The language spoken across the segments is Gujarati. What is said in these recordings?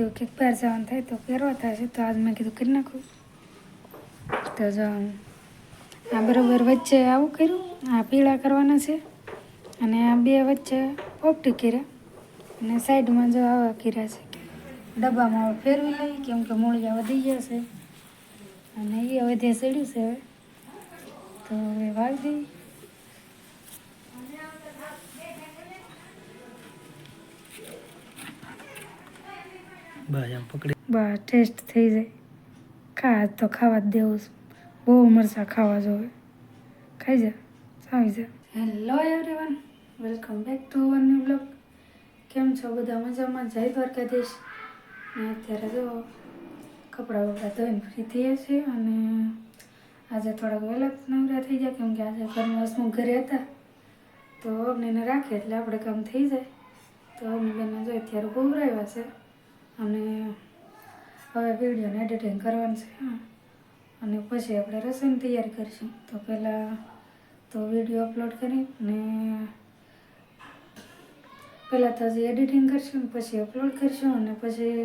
કીધું કે પહેર જવાનું થાય તો પહેરવા થશે તો આજ મેં કીધું કરી નાખું તો જો આ બરાબર વચ્ચે આવું કર્યું આ પીળા કરવાના છે અને આ બે વચ્ચે પોપટી કર્યા અને સાઈડમાં જો આવા કર્યા છે ડબ્બામાં ફેરવી લઈ કેમ કે મૂળિયા વધી ગયા છે અને એ વધે ચડ્યું છે હવે તો હવે વાવી દઈ બસ આમ પકડી. બસ ટેસ્ટ થઈ જાય. ખા તો ખાવા જ દેવું છે. બહુ મરચાં ખાવા જોવે. ખાઈ જા આવી જા. Hello everyone welcome back to our new blog કેમ છો બધા? મજામાં? જય દ્વારકાધીશ. ને અત્યારે જો કપડાં બપડા ધોઈને ફ્રી થયા છે અને આજે થોડાક વહેલા નવરા થઈ ગયા કેમ કે આજે ઘરમાં હસમુખ ઘરે હતા. તો અગ્નિને રાખે એટલે આપણે કામ થઈ જાય. તો અમને બેનને જો અત્યારે ગોવરાવ્યા છે. અને હવે વિડીયોને એડિટિંગ કરવાનું છે અને પછી આપણે રસોઈની તૈયારી કરીશું. તો પહેલાં તો વીડિયો અપલોડ કરી ને પહેલાં તો હજી એડિટિંગ કરશું પછી અપલોડ કરશું અને પછી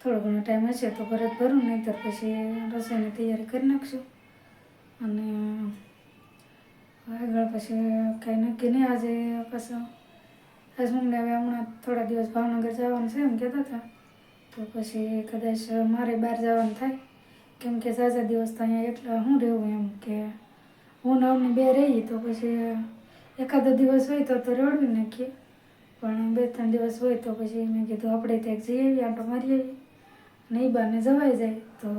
થોડો ઘણો ટાઈમ હશે તો પરત ભરું, નહીંતર પછી રસોઈની તૈયારી કરી નાખશું. અને આગળ પછી કાંઈ નક્કી નહીં, આજે પાછું હસમુખને હવે હમણાં થોડા દિવસ ભાવનગર જવાનું છે એમ કહેતા હતા તો પછી કદાચ મારે બહાર જવાનું થાય કેમ કે સાજા દિવસ તો અહીંયા એટલા શું રહેવું એમ કે હું ને અમને બે રહી તો પછી એકાદો દિવસ હોય તો તો રડવી નાખીએ પણ બે ત્રણ દિવસ હોય તો પછી મેં કીધું આપણે ત્યાં જઈ આવીએ આંટો મારી આવીએ અને એ બાને જવાઈ જાય તો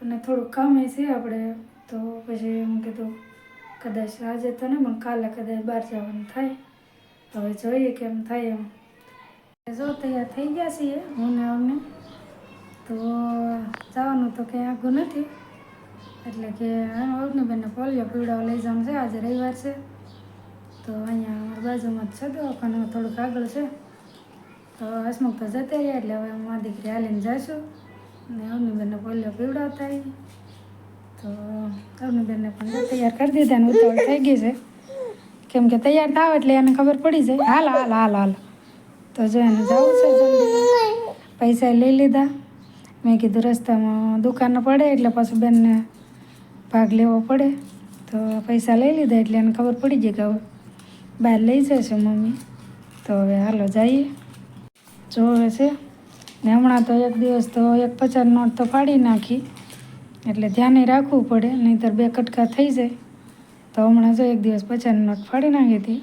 અને થોડુંક કામે છે આપણે તો પછી એમ કીધું કદાચ આજે તો નહીં પણ કાલે કદાચ બહાર જવાનું થાય હવે જોઈએ કેમ થાય એમ. જો તૈયાર થઈ ગયા છીએ, હું ને અમને તો જવાનું તો કંઈ આઘું નથી. એટલે કે અવની બેનને પોલિયો પીવડાવ લઈ જવાનું છે, આજે રવિવાર છે. તો અહીંયા અમારી બાજુમાં જ છે દવાખાનું થોડુંક આગળ છે. તો હસમુખ તો જતા રહ્યા, એટલે હવે હું મારી દીકરી હાલીને જઈશું ને અવની બેનને પોલિયો પીવડાવતા તો અવની બેનને પણ તૈયાર કરી દીધા ને ઉતાવળ થઈ ગઈ છે. કેમ કે તૈયાર થાવ એટલે એને ખબર પડી જાય. હાલ હાલ હાલ હાલ. તો જો એને જવું છે જલ્દી. પૈસા લઈ લીધા. મેં કીધું રસ્તામાં દુકાન પડે એટલે પાછું બેનને ભાગ લેવો પડે. તો પૈસા લઈ લીધા એટલે એને ખબર પડી જાય કે બહાર લઈ જશે મમ્મી. તો હવે હાલો જઈએ. જોવે છે ને હમણાં તો એક દિવસ તો એક પચાસ નોટ તો ફાડી નાખી. એટલે ધ્યાને રાખવું પડે, નહીંતર બે કટકા થઈ જાય. તો હમણાં જો એક દિવસ પચાસ નોટ ફાડી નાખી હતી.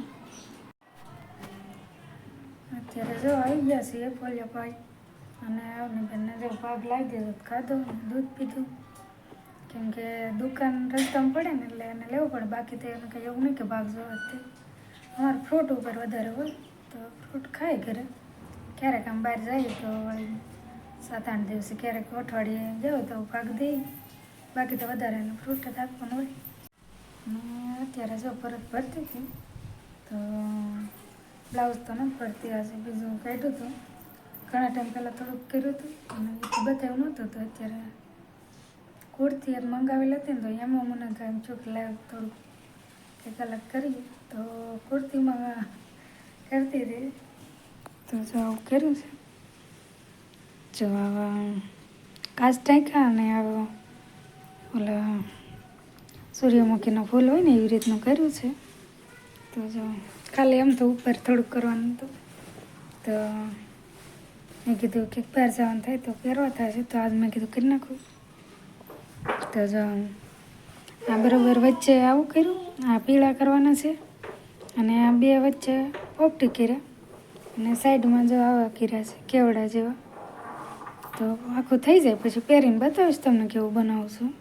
અત્યારે જો આવી ગયા છીએ પોલિયો ભાઈ અને આવને બેનને જો ભાગ લાવી દીધો ખાધો દૂધ પીધું. કેમ કે દુકાન રસ્તામાં પડે ને એટલે એને લેવું પડે. બાકી તો એને કંઈ એવું નહીં કે ભાગ જોવા તે. અમારે ફ્રૂટ ઉપર વધારે હોય. તો ફ્રૂટ ખાય ઘરે. ક્યારેક આમ બહાર જઈએ તો સાત આઠ દિવસે ક્યારેક અઠવાડિયે જવું તો ભાગ દઈ. બાકી તો વધારે એને ફ્રૂટ જ આપવાનું હોય. અને અત્યારે જો પરત ભરતી હતી, તો બ્લાઉઝ તો નથી પડતી હશે બીજું કાઢ્યું હતું. ઘણા ટાઈમ પહેલાં થોડુંક કર્યું હતું, અને બતાવ્યું નહોતું, તો અત્યારે કુર્તી એક મંગાવેલી હતી ને તો એમાં મને કાંઈ છોકરી લાવ થોડુંક એક અલગ કરી તો કુર્તીમાં કરતી હતી. તો જો આવું કર્યું છે. જો આવા કાચ ટાંક્યા અને આવો ઓલા સૂર્યમુખીનો ફૂલ હોય ને એવી રીતનું કર્યું છે. તો જો ખાલી એમ તો ઉપર થોડુંક કરવાનું હતું. તો મેં કીધું કે બહાર જવાનું થાય તો થાય છે તો આજ મેં કીધું કરી નાખું. તો જો, આ બરાબર વચ્ચે આવું કર્યું, આ પીળા કરવાના છે અને આ બે વચ્ચે પોપટી કર્યા અને સાઈડમાં જો આવા કર્યા છે, કેવડા જેવા. તો આખું થઈ જાય, પછી પહેરીને બતાવીશ તમને કેવું બનાવું છું.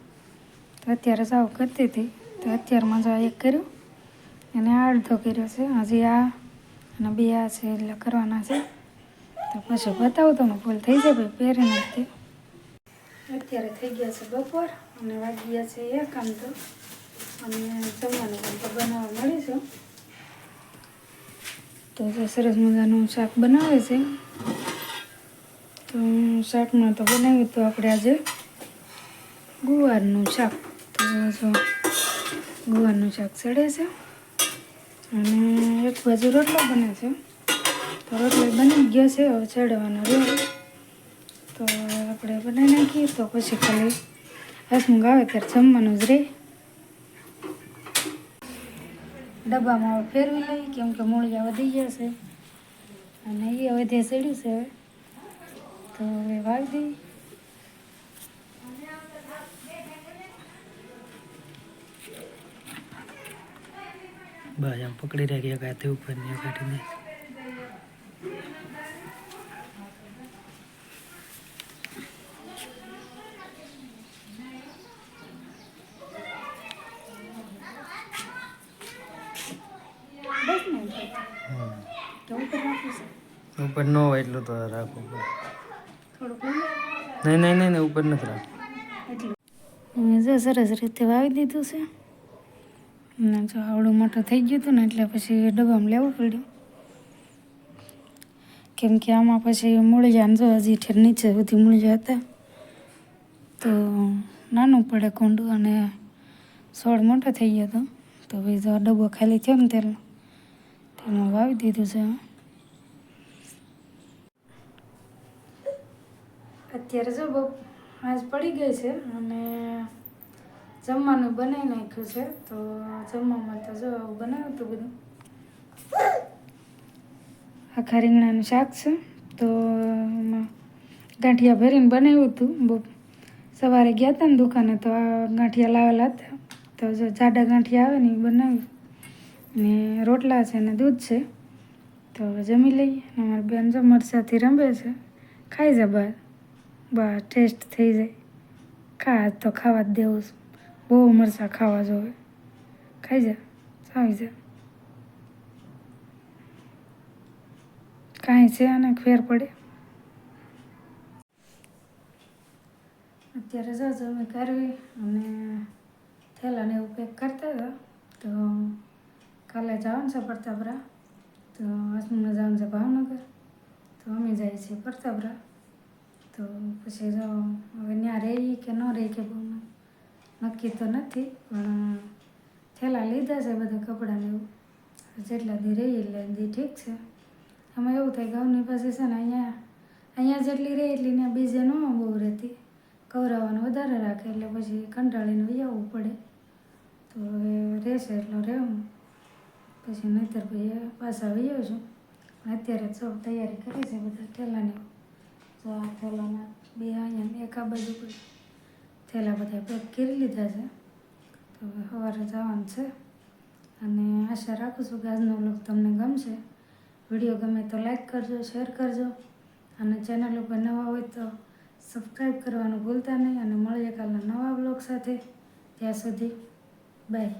તો અત્યારે સાવ કરતી હતી. તો અત્યારમાં જો એક કર્યું. અને આ અડધો કર્યો છે. હજી આ અને બે આ છે એટલે કરવાના છે. તો પછી બતાવું તમને ફૂલ થઈ જાય ભાઈ પહેરીને અત્યારે થઈ ગયા છે બપોર અને વાગી ગયા છે એક આમ તો. અને જમવાનું પણ તો બનાવવા મળીશું તો જે સરસ મજાનું શાક બનાવે છે. તો શાકમાં તો બનાવ્યું તો આપણે આજે ગુવારનું શાક. તો જો ગુવારનું શાક ચડે છે. અને એક બાજુ રોટલો બને છે. તો રોટલો બની ગયો છે, હવે ચડવાનો રહ્યો. આપણે બનાવી નાખીએ, તો પછી ખાલી હસમુખ આવે ત્યારે જમવાનું જ રહે ડબ્બામાં હવે ફેરવી લઈએ કેમ કે મૂળિયા વધી ગયા છે. અને એ વધે ચડ્યું છે. હવે તો હવે વાવી દઈએ. બસ આમ પકડી રાખી એક હાથે ઉપર ને એક હાથે ઉપર. ન હોય એટલું તો લઈએ. નહીં નહીં નહીં નહીં ઉપર નથી રાખવું. મેં જો સરસ રીતે વાવી દીધું છે. અને જો આવડું મોટું થઈ ગયું હતું ને, એટલે પછી ડબ્બામાં લેવું પડ્યું. કેમ કે આમાં પછી મૂળિયા ને જો હજી ઠેર નીચે સુધી મૂળિયા હતા. તો નાનું પડે કુંડું અને છોડ મોટો થઈ ગયો હતો. તો ભાઈ જો ડબ્બો ખાલી થયો ને તેલ તેમાં વાવી દીધું છે. અત્યારે જો બહુ આજ પડી ગઈ છે અને જમવાનું બનાવી નાખ્યું છે, તો જમવામાં તો જો બનાવ્યું હતું બધું. આખા રીંગણાનું શાક છે, તો ગાંઠિયા ભરીને બનાવ્યું હતું. સવારે ગયા હતા ને દુકાને, તો આ ગાંઠિયા લાવેલા હતા. તો જો જાડા ગાંઠિયા આવે ને એ બનાવ્યું. ને રોટલા છે ને દૂધ છે, તો જમી લઈએ. અને અમારી બેન જો મરસાથી રમે છે, ખાઈ જા બહાર બસ ટેસ્ટ થઈ જાય. ખા, તો ખાવા જ દેવું છે. બહુ મરચાં ખાવા જોવે. ખાઈ જા, સાવી જા. કાંઈ છે આને ફેર પડે. અત્યારે જો જમે કરવી અને થેલાને એવું પેક કરતા હતા, તો કાલે જવાનું છે પ્રતાપરા તો હસમુને જવાનું છે ભાવનગર. તો અમે જઈએ છીએ પ્રતાપરા તો પછી જો હવે ત્યાં રહી કે ન રહી કે બહુ નક્કી તો નથી, પણ થેલા લીધા છે બધા કપડાને એવું. જેટલા દી રહી એટલે દી ઠીક છે. આમાં એવું થાય ઘઉંની પાસે છે ને અહીંયા અહીંયા જેટલી રહે એટલી ત્યાં બીજે ન બહુ રહેતી. કવરાવાનું વધારે રાખે એટલે પછી કંટાળીને આવવું પડે. તો એ રહેશે એટલો રહેવું પછી નહીતર પછી પાછા વયો છું. અત્યારે સૌ તૈયારી કરી છે બધા ઠેલાની તો આ થેલાના બે અહીંયા એક આ બાજુ થેલા બધા પેક કરી લીધા છે. તો હવે સવારે જવાનું છે. અને આશા રાખું છું કે આજનો લોક તમને ગમશે. વીડિયો ગમે તો લાઈક કરજો, શેર કરજો. અને ચેનલ ઉપર નવા હોય તો સબસ્ક્રાઈબ કરવાનું ભૂલતા નહીં. અને મળીએ કાલના નવા બ્લોગ સાથે. ત્યાં સુધી, બાય.